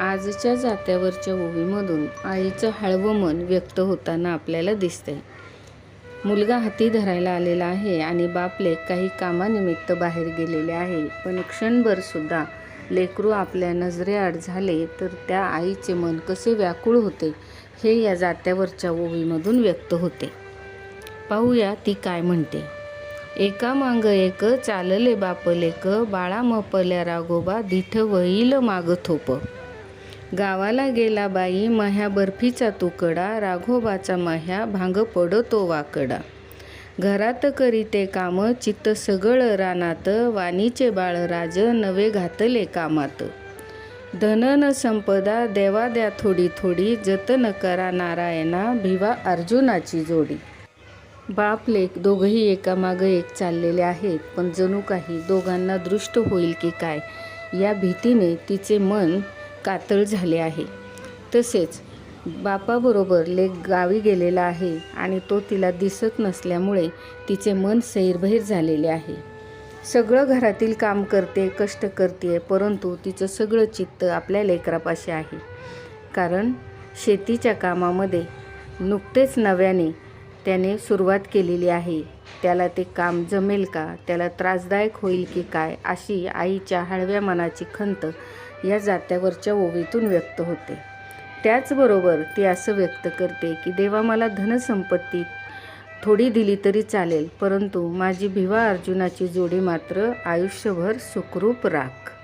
आजच्या जात्यावरच्या ओवीमधून आईचं हळवं मन व्यक्त होताना आपल्याला दिसतंय. मुलगा हाती धरायला आलेला आहे आणि बापलेक काही कामानिमित्त बाहेर गेलेले आहे. पण क्षणभर सुद्धा लेकरू आपल्या नजरेआड झाले तर त्या आईचे मन कसे व्याकुळ होते हे या जात्यावरच्या ओवीमधून व्यक्त होते. पाहूया ती काय म्हणते. एका मांग एक चालले बापलेक बाळा मपल्या राघोबा दिठ वईल माग थोप. गावाला गेला बाई मह्या बर्फीचा तुकडा राघोबाचा मह्या भांग पडतो वाकडा. घरात करीते काम चित्त सगळं रानात वाणीचे बाळराज नवे घातले कामात. धन न संपदा देवा द्या थोडी थोडी जतन करा नारायणा भिवा अर्जुनाची जोडी. बाप लेक दोघंही एकामागं एक चाललेले आहेत पण जणू काही दोघांना दृष्ट होईल की काय या भीतीने तिचे मन कातळ झाले आहे. तसेच बापाबरोबर लेक गावी गेलेला आहे आणि तो तिला दिसत नसल्यामुळे तिचे मन सैरभैर झालेले आहे. सगळं घरातील काम करते कष्ट करते परंतु तिचं सगळं चित्त आपल्या लेकरापाशी आहे. कारण शेतीच्या कामामध्ये नुकतेच नव्याने त्याने सुरुवात केलेली आहे. त्याला ते काम जमेल का? त्याला त्रासदायक होईल की काय? अशी आईच्या हळव्या मनाची खंत या जात्यावरच्या ओवीतून व्यक्त होते. त्याचबरोबर ती असं व्यक्त करते की देवा मला धनसंपत्ती थोडी दिली तरी चालेल परंतु माझी भिवा अर्जुनाची जोडी मात्र आयुष्यभर सुखरूप राख.